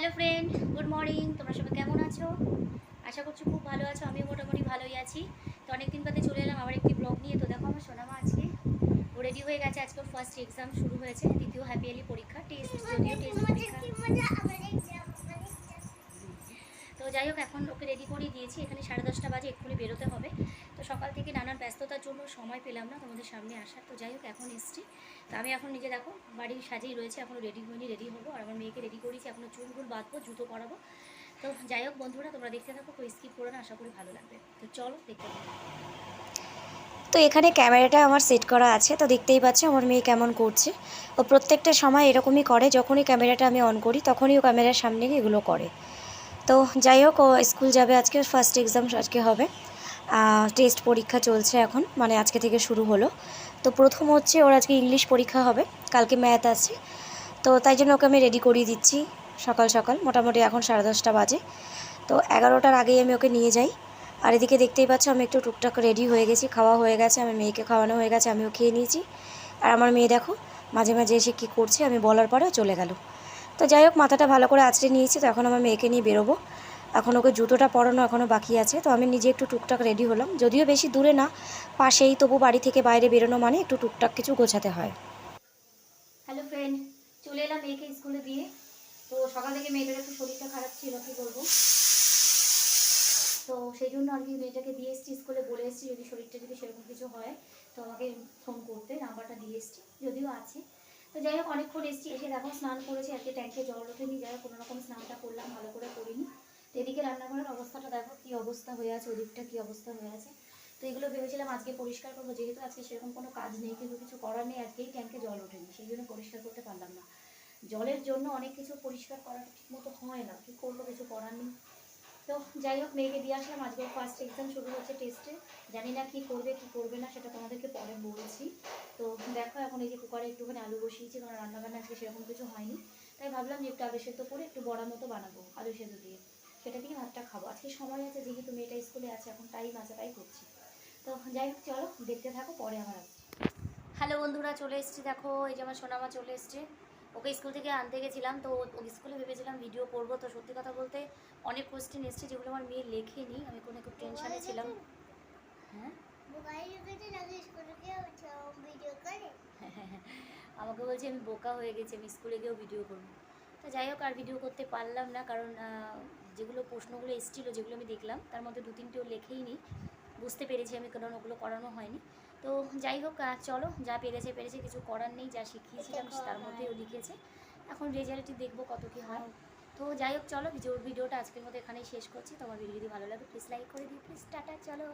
Hello friend good morning তোমরা সবাই কেমন আছো? আশা করছি খুব ভালো আছো। আমি মোটামুটি ভালোই আছি। তো অনেকদিন বাদে চলে এলাম আবার একটি ব্লগ নিয়ে। তো দেখো, আমার সোনামা আজকে রেডি হয়ে গেছে। আজকে ফার্স্ট এক্সাম শুরু হয়েছে, দ্বিতীয় হ্যাপিয়ালি পরীক্ষা টেস্ট যদিও টেস্ট পরীক্ষা। তো যাই হোক, এখন ওকে রেডি করিয়ে দিয়েছি। এখানে সাড়ে দশটা বাজে, এক্ষুনি বেরোতে হবে। তো সকাল থেকে নানান ব্যস্ততার জন্য সময় পেলাম না তোমাদের সামনে আসার। তো যাই হোক, এখন এসছি। তো আমি এখন নিজে দেখো বাড়ির সাজেই রয়েছে এখনও রেডি হয়নি রেডি হব। আর আমার মেয়েকে রেডি করেছি এখনও চুল ফুল বাঁধবো, জুতো পরাবো। তো যাই হোক বন্ধুরা, তোমরা দেখতে থাকো, কেউ স্কিপ করো না, আশা করি ভালো লাগবে। তো চলো, দেখতে থাকো। তো এখানে ক্যামেরাটা আমার সেট করা আছে, তো দেখতেই পাচ্ছ আমার মেয়ে কেমন করছে। ও প্রত্যেকটা সময় এরকমই করে, যখনই ক্যামেরাটা আমি অন করি, তখনই ও ক্যামেরার সামনে এগুলো করে। তো যাই হোক, ও স্কুল যাবে আজকে ফার্স্ট এক্সাম আজকে হবে। টেস্ট পরীক্ষা চলছে এখন মানে আজকে থেকে শুরু হলো। তো প্রথম হচ্ছে ওর আজকে ইংলিশ পরীক্ষা হবে, কালকে ম্যাথ আছে। তো তাই জন্য ওকে আমি রেডি করিয়ে দিচ্ছি সকাল সকাল, মোটামুটি এখন সাড়ে দশটা বাজে। তো এগারোটার আগেই আমি ওকে নিয়ে যাই। আর এদিকে দেখতেই পাচ্ছ, আমি একটু টুকটাক রেডি হয়ে গেছি, খাওয়া হয়ে গেছে আমার মেয়েকে খাওয়ানো হয়ে গেছে, আমিও খেয়ে নিয়েছি। আর আমার মেয়ে দেখো, মাঝে মাঝে এসে কী করছে, আমি বলার পরেও চলে গেল। তো যাই হোক, মাথাটা ভালো করে আঁচড়ে নিয়েছি, তো এখন আমার মেয়েকে নিয়ে বেরোবো। এখন ওকে জুতোটা পরানো এখনও বাকি আছে, তো আমি নিজে একটু টুকটাক রেডি হলাম। যদিও বেশি দূরে না, পাশেই তবু বাড়ি থেকে বাইরে বেরোনো মানে একটু টুকটাক কিছু গোছাতে হয়। হ্যালো ফ্রেন্ড চলে এলাম মেয়েকে স্কুলে দিয়ে। তো সকাল থেকে মেয়েটার একটু শরীরটা খারাপ ছিল, কি বলব? তো সেই জন্য আর কি মেয়েটাকে দিয়ে এসছি স্কুলে, বলে এসছি যদি শরীরটা যদি সেরকম কিছু হয়, তো আমাকে ফোন করতে নাম্বারটা দিয়ে এসছি, যদিও আছে। তো যাই হোক, অনেকক্ষণ এসেছি, এসে দেখো স্নান করেছি, আজকে ট্যাঙ্কে জল ওঠেনি যাই হোক কোনো রকম স্নানটা করলাম, ভালো করে করিনি। তো এদিকে রান্নাঘরের অবস্থাটা দেখো, কী অবস্থা হয়ে আছে, ওদিকটা কী অবস্থা হয়ে আছে। তো এগুলো ভেবেছিলাম আজকে পরিষ্কার করব, যেহেতু আজকে সেরকম কোনো কাজ নেই, কিন্তু কিছু করার নেই, আজকেই ট্যাঙ্কে জল ওঠেনি, সেই জন্য পরিষ্কার করতে পারলাম না। জলের জন্য অনেক কিছু পরিষ্কার করাটা ঠিক মতো হয় না, কী করব, কিছু করার নেই। তো যাই হোক, মেয়েকে দিয়ে আসলাম, আজকে ফার্স্ট এক্সাম শুরু হচ্ছে টেস্টে জানি না কি করবে কি করবে না, সেটা তোমাদেরকে পরে বলছি তো দেখো এখন এই যে কুকারে একটুখানি আলু বসিয়েছি কারণ রান্নাবান্না আজকে সেরকম কিছু হয়নি। তাই ভাবলাম যে একটু আলু সেদ্ধ করে একটু বড়া মতো বানাবো আলু সেদ্ধ দিয়ে। সেটা দিয়ে ভাতটা খাব। আজকে সময় আছে যেহেতু মেয়েটা স্কুলে আছে এখন টাইম আছে তাই করছি। তো যাই হোক চলো দেখতে থাকো পরে আমার আসছি। হ্যালো বন্ধুরা চলে এসেছি দেখো এই যে আমার সোনামা চলে এসছে। ওকে স্কুল থেকে আনতে গেছিলাম তো ও স্কুলে ভেবেছিলাম ভিডিও করব। তো সত্যি কথা বলতে অনেক কোয়েশ্চেন এসছে যেগুলো আমার মেয়ে লেখেনি। আমি কোনো একটু টেনশানে ছিলাম। হ্যাঁ? আমাকে বলছে আমি বোকা হয়ে গেছি আমি স্কুলে গিয়েও ভিডিও করব। তো যাই হোক আর ভিডিও করতে পারলাম না কারণ যেগুলো প্রশ্নগুলো এসেছিল যেগুলো আমি দেখলাম তার মধ্যে দু তিনটেও লেখেই নি। বুঝতে পেরেছি আমি কারণ ওগুলো করানো হয়নি। তো যাই হোক চলো যা পেরেছে পেরেছে কিছু করার নেই যা শিখিয়েছিলাম তার মধ্যেও লিখেছে। এখন রেজাল্টটি দেখব কত কী হয়। তো যাই হোক চলো ভিডিও ভিডিওটা আজকের মতো এখানেই শেষ করছি। তোমার ভিডিও যদি ভালো লাগে প্লিজ লাইক করে দিও। প্লিজ টাটা চলো।